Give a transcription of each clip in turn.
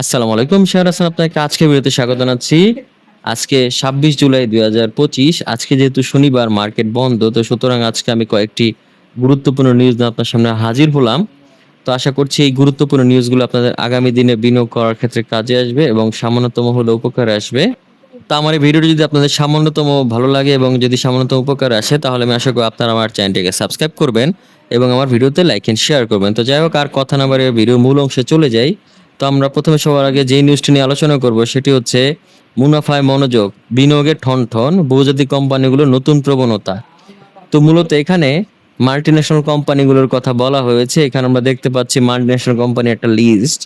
আসসালামু আলাইকুম শাহর হাসান আপনাকে আজকে ভিডিওতে স্বাগত জানাচ্ছি। আজকে ছাব্বিশ জুলাই দুই হাজার পঁচিশ, আজকে যেহেতু শনিবার মার্কেট বন্ধ, তো সুতরাং আজকে আমি কয়েকটি গুরুত্বপূর্ণ নিউজ আপনার সামনে হাজির হলাম। তো আশা করছি এই গুরুত্বপূর্ণ নিউজগুলো আপনাদের আগামী দিনে বিনিয়োগ করার ক্ষেত্রে কাজে আসবে এবং সামান্যতম হলে উপকারে আসবে। তো আমার এই ভিডিওটি যদি আপনাদের সামান্যতম ভালো লাগে এবং যদি সামান্যতম উপকারে আসে, তাহলে আমি আশা করি আপনারা আমার চ্যানেলটিকে সাবস্ক্রাইব করবেন এবং আমার ভিডিওতে লাইক এন্ড শেয়ার করবেন। তো যাই হোক, আর কথা না বাড়িয়ে ভিডিওর মূল অংশে চলে যাই। তো আমরা প্রথমে সবার আগে যেই নিউজটি নিয়ে আলোচনা করব, সেটি হচ্ছে মুনাফায় মনোযোগ বিনিয়োগের ঠন ঠন বহুজাতিক কোম্পানিগুলোর নতুন প্রবণতা। তো মূলত এখানে মাল্টিন্যাশনাল কোম্পানিগুলোর কথা বলা হয়েছে। এখানে আমরা দেখতে পাচ্ছি মাল্টিন্যাশনাল কোম্পানি একটা লিস্ট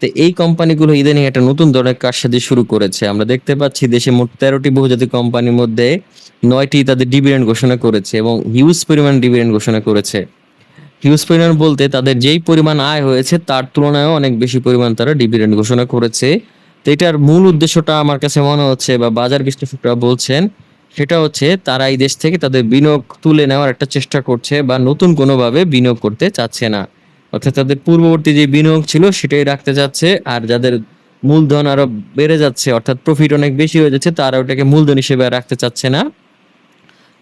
তো এই কোম্পানিগুলো ইদানিং একটা নতুন ধরনের কারসাজি শুরু করেছে। আমরা দেখতে পাচ্ছি দেশে মোট তেরোটি বহুজাতিক কোম্পানির মধ্যে নয়টি তাদের ডিভিডেন্ড ঘোষণা করেছে এবং হিউজ পরিমাণ ডিভিডেন্ড ঘোষণা করেছে। হিউজ বলতে তাদের যেই পরিমাণ আয় হয়েছে, তার তুলনায়ও অনেক বেশি পরিমাণ তারা ডিভিডেন্ড ঘোষণা করেছে। তো এটার মূল উদ্দেশ্যটা আমার কাছে মনে হচ্ছে বা বাজার বিশ্লেষকরা বলছেন, সেটা হচ্ছে তারা এই দেশ থেকে তাদের বিনিয়োগ তুলে নেওয়ার একটা চেষ্টা করছে বা নতুন কোনোভাবে বিনিয়োগ করতে চাচ্ছে না। অর্থাৎ তাদের পূর্ববর্তী যে বিনিয়োগ ছিল, সেটাই রাখতে চাচ্ছে আর যাদের মূলধন আরও বেড়ে যাচ্ছে, অর্থাৎ প্রফিট অনেক বেশি হয়ে যাচ্ছে, তারা ওটাকে মূলধন হিসেবে রাখতে চাচ্ছে না।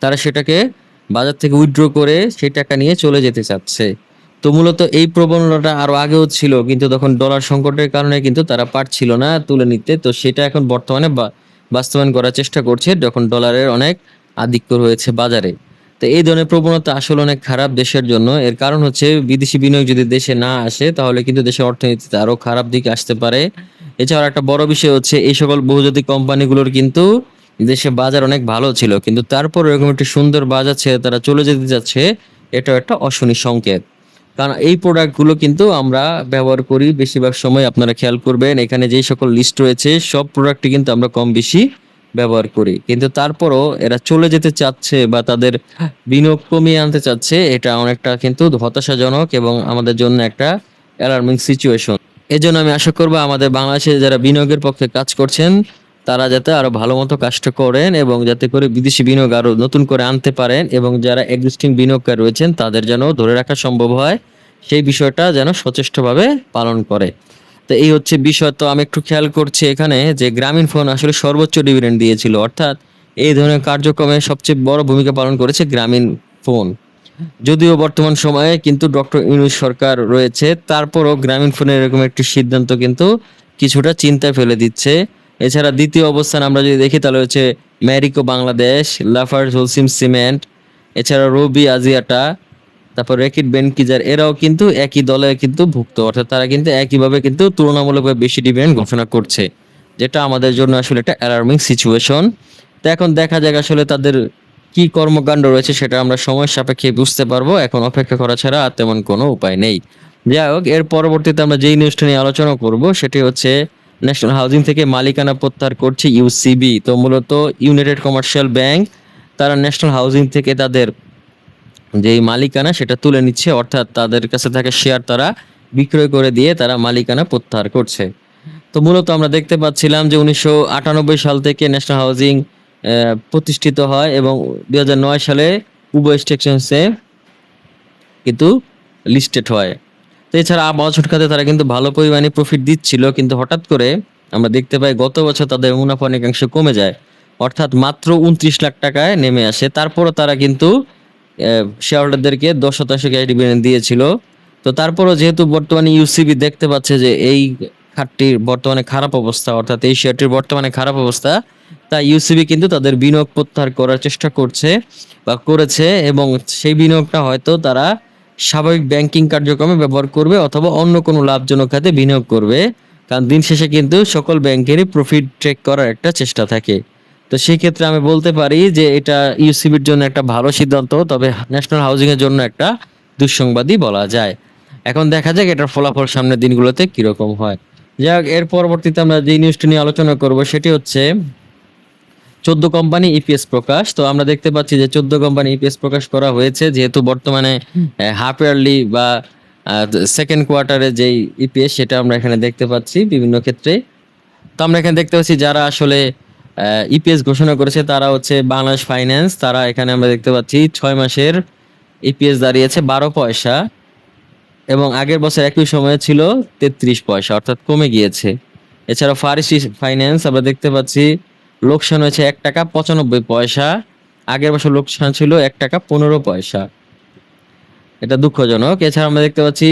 তারা সেটাকে বাজার থেকে উইথড্র করে সেই টাকা নিয়ে চলে যেতে চাচ্ছে। তো মূলত এই প্রবণতাটা আরও আগেও ছিল, কিন্তু তখন ডলার সংকটের কারণে কিন্তু তারা পারছিল না তুলে নিতে। তো সেটা এখন বর্তমানে বাস্তবায়ন করার চেষ্টা করছে, যখন ডলারের অনেক আধিক্য রয়েছে বাজারে। তো এই ধরনের প্রবণতা আসলে অনেক খারাপ দেশের জন্য। এর কারণ হচ্ছে বিদেশি বিনিয়োগ যদি দেশে না আসে, তাহলে কিন্তু দেশের অর্থনীতিতে আরও খারাপ দিকে আসতে পারে। এছাড়া একটা বড় বিষয় হচ্ছে এই সকল বহুজাতিক কোম্পানিগুলোর কিন্তু দেশে বাজার অনেক ভালো ছিল, কিন্তু তারপর এরকম একটি সুন্দর বাজার ছেড়ে তারা চলে যেতে যাচ্ছে, এটাও একটা অশনি সংকেত। কারণ এই প্রোডাক্টগুলো কিন্তু আমরা ব্যবহার করি, বেশিরভাগ সময় আপনারা খেয়াল করবেন, এখানে যেই সকল লিস্ট রয়েছে, সব প্রোডাক্টই কিন্তু আমরা কম বেশি ব্যবহার করি। কিন্তু তারপরও এরা চলে যেতে চাচ্ছে বা তাদের বিনিয়োগ কমিয়ে আনতে চাচ্ছে, এটা অনেকটা কিন্তু হতাশাজনক এবং আমাদের জন্য একটা অ্যালার্মিং সিচুয়েশন এই জন্য আমি আশা করব আমাদের বাংলাদেশে যারা বিনিয়োগের পক্ষে কাজ করছেন তারা যাতে আরও ভালো মতো কাজটা করেন এবং যাতে করে বিদেশি বিনিয়োগ আরও নতুন করে আনতে পারেন এবং যারা এক্সিস্টিং বিনিয়োগকারী রয়েছেন, তাদের যেন ধরে রাখা সম্ভব হয়, সেই বিষয়টা যেন সচেষ্টভাবে পালন করে। তো এই হচ্ছে বিষয়। তো আমি একটু খেয়াল করছি এখানে যে গ্রামীণ ফোন আসলে সর্বোচ্চ ডিভিডেন্ড দিয়েছিল। অর্থাৎ এই ধরনের কার্যক্রমে সবচেয়ে বড় ভূমিকা পালন করেছে গ্রামীণ ফোন। যদিও বর্তমান সময়ে কিন্তু ডক্টর ইউনুস সরকার রয়েছে, তারপরও গ্রামীণ ফোনের এরকম একটি সিদ্ধান্ত কিন্তু কিছুটা চিন্তায় ফেলে দিচ্ছে। এছাড়া দ্বিতীয় অবস্থান আমরা যদি দেখি, তাহলে হচ্ছে Marico Bangladesh Lafarge Holcim cement, এছাড়া রবি আজিয়াটা, তারপর রেকিট বেনকিজার, এরাও কিন্তু একই দলে কিন্তু ভুক্ত। অর্থাৎ তারা কিন্তু একইভাবে কিন্তু তুলনামূলকভাবে বেশি ডিভিডেন্ড ঘোষণা করছে, যেটা আমাদের জন্য আসলে একটা অ্যালার্মিং সিচুয়েশন তো এখন দেখা যাক আসলে তাদের কি কর্মকাণ্ড রয়েছে, সেটা আমরা সময় সাপেক্ষে বুঝতে পারব। এখন অপেক্ষা করা ছাড়া আর তেমন কোনো উপায় নেই। যাই হোক, এর পরবর্তীতে আমরা যেই নিউজটা নিয়ে আলোচনা করব, সেটি হচ্ছে ন্যাশনাল হাউজিং থেকে মালিকানা প্রত্যাহার করছে ইউসিবি তো মূলত ইউনাইটেড কমার্শিয়াল ব্যাংক তারা ন্যাশনাল হাউজিং থেকে তাদের যেই মালিকানা, সেটা তুলে নিচ্ছে। অর্থাৎ তাদের কাছে থাকা শেয়ার তারা বিক্রয় করে দিয়ে তারা মালিকানা প্রত্যাহার করছে। তো মূলত আমরা দেখতে পাচ্ছিলাম যে উনিশশো আটানব্বই সাল থেকে ন্যাশনাল হাউজিং প্রতিষ্ঠিত হয় এবং দু হাজার নয় সালে উভয় এক্সচেঞ্জে কিন্তু লিস্টেড হয়। তো এছাড়া আবহাওয়া ছটকাতে তারা কিন্তু ভালো পরিমাণে প্রফিট দিচ্ছিল, কিন্তু হঠাৎ করে আমরা দেখতে পাই গত বছর তাদের মুনাফা অনেকাংশ কমে যায়। অর্থাৎ মাত্র উনত্রিশ লাখ টাকায় নেমে আসে। তারপরও তারা কিন্তু শেয়ার হোল্ডারদেরকে দশ শতাংশ ক্যাশ ডিভিডেন্ড দিয়েছিল। তো তারপরও যেহেতু বর্তমানে ইউসিবি দেখতে পাচ্ছে যে এই খাতটির বর্তমানে খারাপ অবস্থা, অর্থাৎ এই শেয়ারটির বর্তমানে খারাপ অবস্থা, তাই ইউসিবি কিন্তু তাদের বিনিয়োগ প্রত্যাহার করার চেষ্টা করছে বা করেছে এবং সেই বিনিয়োগটা হয়তো তারা স্বাভাবিক ব্যাংকিং কার্যক্রমে ব্যবহার করবে অথবা অন্য কোনো লাভজনক খাতে বিনিয়োগ করবে, কারণ দিন শেষে কিন্তু সকল ব্যাংকেরই প্রফিট ট্রেক করার একটা চেষ্টা থাকে। তো সেই ক্ষেত্রে আমি বলতে পারি যে এটা ইউসিবির জন্য একটা ভালো সিদ্ধান্ত, তবে ন্যাশনাল হাউজিং এর জন্য একটা দুঃসংবাদই বলা যায়। এখন দেখা যাক এটার ফলাফল সামনের দিনগুলোতে কীরকম হয়। যাই হোক, এর পরবর্তীতে আমরা যে নিউজটি নিয়ে আলোচনা করব, সেটি হচ্ছে চোদ্দ কোম্পানি ইপিএস প্রকাশ। তো আমরা দেখতে পাচ্ছি যে চোদ্দ কোম্পানি ইপিএস প্রকাশ করা হয়েছে যেহেতু বর্তমানে হাফ ইয়ারলি বা সেকেন্ড কোয়ার্টারে যেই ইপিএস সেটা আমরা এখানে দেখতে পাচ্ছি বিভিন্ন ক্ষেত্রে। তো আমরা এখানে দেখতে পাচ্ছি যারা আসলে ইপিএস ঘোষণা করেছে তারা হচ্ছে বাংলাদেশ ফাইন্যান্স। তারা এখানে আমরা দেখতে পাচ্ছি ছয় মাসের ইপিএস দাঁড়িয়েছে বারো পয়সা এবং আগের বছর একই সময়ে ছিল তেত্রিশ পয়সা অর্থাৎ কমে গিয়েছে। এছাড়া ফারিসি ফাইন্যান্স আমরা দেখতে পাচ্ছি লোকসান হয়েছে এক টাকা পঁচানব্বই পয়সা। আগের বছর লোকসান ছিল এক টাকা পনেরো পয়সা। এটা দুঃখজনক। এছাড়া আমরা দেখতে পাচ্ছি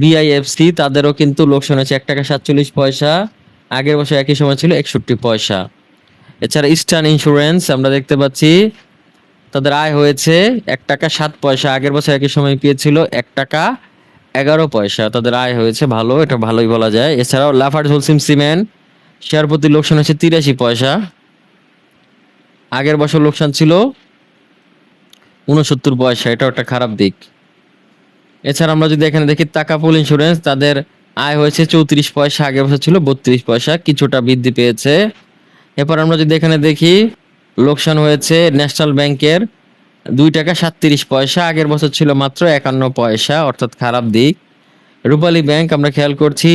বিআইএফসি তাদেরও কিন্তু লোকসান হয়েছে এক টাকা সাতচল্লিশ পয়সা। আগের বছর একই সময় ছিল একষট্টি পয়সা। এছাড়া ইস্টার্ন ইন্স্যুরেন্স আমরা দেখতে পাচ্ছি, তাদের আয় হয়েছে এক টাকা সাত পয়সা। আগের বছর একই সময় পেয়েছিল এক টাকা এগারো পয়সা। তাদের আয় হয়েছে ভালো, এটা ভালোই বলা যায়। এছাড়াও লাফার্জ হোলসিম সিমেন্ট শেয়ার প্রতি লোকসান হচ্ছে তিরাশি পয়সা। আগের বছর লোকসান ছিল উনসত্তর পয়সা, এটাও একটা খারাপ দিক। এছাড়া আমরা যদি এখানে দেখি তাকাপুল ইন্স্যুরেন্স তাদের আয় হয়েছে চৌত্রিশ পয়সা, আগের বছর ছিল বত্রিশ পয়সা, কিছুটা বৃদ্ধি পেয়েছে। এরপর আমরা যদি এখানে দেখি, লোকসান হয়েছে ন্যাশনাল ব্যাংকের দুই টাকা সাতত্রিশ পয়সা, আগের বছর ছিল মাত্র একান্ন পয়সা, অর্থাৎ খারাপ দিক। রূপালী ব্যাংক, আমরা খেয়াল করছি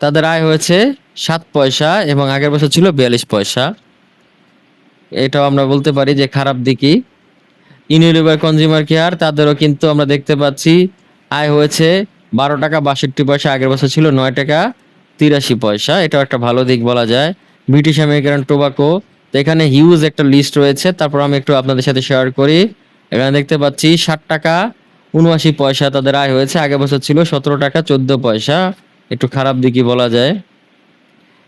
তাদের আয় হয়েছে সাত পয়সা এবং আগের বছর ছিল বিয়াল্লিশ পয়সা। এটাও আমরা বলতে পারি যে খারাপ দিকই। ইউনিলিভার কনজিউমার কেয়ার তাদেরও কিন্তু আমরা দেখতে পাচ্ছি আয় হয়েছে বারো টাকা বাষট্টি পয়সা, আগের বছর ছিল নয় টাকা তিরাশি পয়সা। এটাও একটা ভালো দিক বলা যায়। ব্রিটিশ আমেরিকান টোবাকো তো এখানে হিউজ একটা লিস্ট রয়েছে। তারপর আমি একটু আপনাদের সাথে শেয়ার করি। এখানে দেখতে পাচ্ছি ষাট টাকা উনআশি পয়সা তাদের আয় হয়েছে। আগের বছর ছিল সতেরো টাকা চোদ্দ পয়সা। একটু খারাপ দিকই বলা যায়।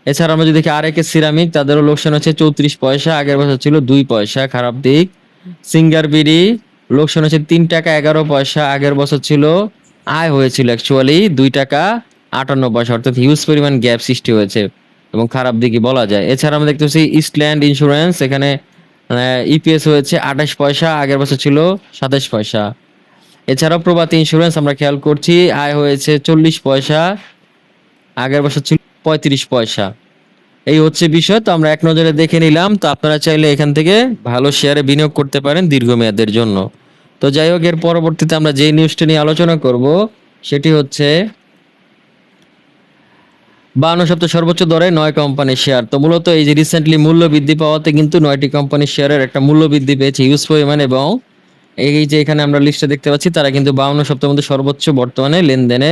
এছাড়া আমরা যদি দেখি আর একে সিরামিক, তাদেরও লোকসান হচ্ছে চৌত্রিশ পয়সা, আগের বছর ছিল দুই পয়সা, খারাপ দিক। সিঙ্গার বিড়ি, লোকসান হচ্ছে তিন টাকা এগারো পয়সা, আগের বছর ছিল, আয় হয়েছিল অ্যাকচুয়ালি দুই টাকা আটান্ন পয়সা, অর্থাৎ হিউজ পরিমাণ গ্যাপ সৃষ্টি হয়েছে এবং খারাপ দিকই বলা যায়। এছাড়া আমরা দেখতে পাচ্ছি ইস্টল্যান্ড ইন্স্যুরেন্স এখানে ইপিএস হয়েছে আঠাশ পয়সা, আগের বছর ছিল সাতাশ পয়সা। এছাড়াও প্রভাতী ইন্স্যুরেন্স আমরা খেয়াল করছি, আয় হয়েছে চল্লিশ পয়সা আগের বছর ছিল পঁয়ত্রিশ পয়সা। এই হচ্ছে বিষয়, তো আমরা এক নজরে দেখে নিলাম। তো আপনারা চাইলে এখান থেকে ভালো শেয়ারে বিনিয়োগ করতে পারেন দীর্ঘমেয়াদের জন্য। তো যাই হোক, এর পরবর্তীতে আমরা যে নিউজটা নিয়ে আলোচনা করব, সেটি হচ্ছে বান্ন সপ্তাহ সর্বোচ্চ দরে নয় কোম্পানির শেয়ার তো মূলত এই যে রিসেন্টলি মূল্য বৃদ্ধি পাওয়াতে কিন্তু নয়টি কোম্পানির শেয়ারের একটা মূল্য বৃদ্ধি পেয়েছে ইউজ পরিমাণ এবং এই যে এখানে আমরা লিস্টে দেখতে পাচ্ছি, তারা কিন্তু বাউন্ন সপ্তাহের মধ্যে সর্বোচ্চ বর্তমানে লেনদেনে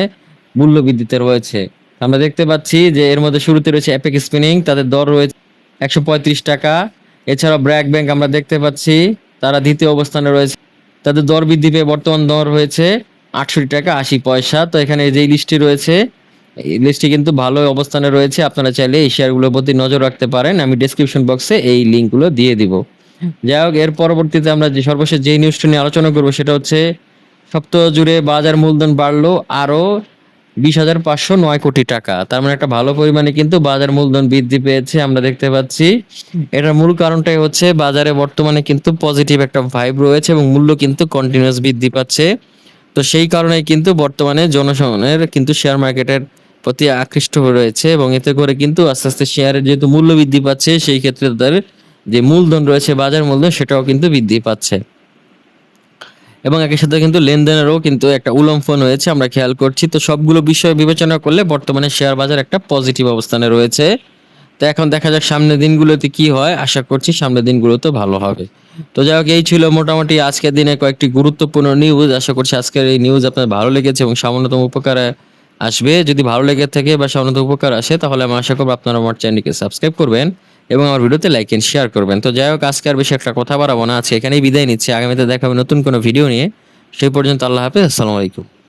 মূল্য বৃদ্ধিতে রয়েছে। আমরা দেখতে পাচ্ছি যে এর মধ্যে শুরুতে রয়েছে অ্যাপেক স্পিনিং তাদের দর রয়েছে একশো পঁয়ত্রিশ টাকা। এছাড়াও ব্র্যাক ব্যাংক আমরা দেখতে পাচ্ছি, তারা দ্বিতীয় অবস্থানে রয়েছে। তাদের দর বৃদ্ধি পেয়ে বর্তমান দর হয়েছে আটষট্টি টাকা আশি পয়সা। তো এখানে যেই লিস্টটি রয়েছে, এই লিস্টটি কিন্তু ভালো অবস্থানে রয়েছে। আপনারা চাইলে এই শেয়ারগুলোর প্রতি নজর রাখতে পারেন। আমি ডেসক্রিপশন বক্সে এই লিঙ্কগুলো দিয়ে দিব। যাই হোক, এর পরবর্তীতে আমরা যে সর্বশেষ যে নিউজটা নিয়ে আলোচনা করব, সেটা হচ্ছে সপ্তাহ জুড়ে বাজার মূলধন বাড়লো আরও বিশ হাজার পাঁচশো নয় কোটি টাকা। তার মানে একটা ভালো পরিমাণে কিন্তু বাজার মূলধন বৃদ্ধি পেয়েছে, আমরা দেখতে পাচ্ছি। এটার মূল কারণটাই হচ্ছে বাজারে বর্তমানে কিন্তু পজিটিভ একটা ভাইব রয়েছে এবং মূল্য কিন্তু কন্টিনিউয়াস বৃদ্ধি পাচ্ছে। তো সেই কারণেই কিন্তু বর্তমানে জনসাধারণের কিন্তু শেয়ার মার্কেটের প্রতি আকৃষ্ট রয়েছে এবং এতে করে কিন্তু আস্তে আস্তে শেয়ারের যেহেতু মূল্য বৃদ্ধি পাচ্ছে, সেই ক্ষেত্রে তাদের যে মূলধন রয়েছে, বাজার মূলধন, সেটাও কিন্তু বৃদ্ধি পাচ্ছে। এবং একই সাথে কিন্তু লেনদেনেরও কিন্তু একটা উলম্ফন হয়েছে আমরা খেয়াল করছি। তো সবগুলো বিষয় বিবেচনা করলে বর্তমানে শেয়ার বাজার একটা পজিটিভ অবস্থানে রয়েছে। তো এখন দেখা যাক সামনের দিনগুলোতে কি হয়, আশা করছি সামনের দিনগুলোতে ভালো হবে। তো যাই হোক, এই ছিল মোটামুটি আজকের দিনে কয়েকটি গুরুত্বপূর্ণ নিউজ আশা করছি আজকের এই নিউজ আপনার ভালো লেগেছে এবং সামান্যতম উপকারে আসবে। যদি ভালো লেগে থাকে বা সামান্যতম উপকার আসে, তাহলে আমি আশা করব আপনারা আমার চ্যানেলকে সাবস্ক্রাইব করবেন। এবং আমার ভিডিওতে লাইক এন্ড শেয়ার করবেন। তো যাই হোক, আজকে আর বেশি একটা কথা বাড়াবো না। আছে এখানেই বিদায় নিচ্ছে। আগামীতে দেখাবে নতুন কোনো ভিডিও নিয়ে। সেই পর্যন্ত আল্লাহ হাফেজ। আসসালামু আলাইকুম।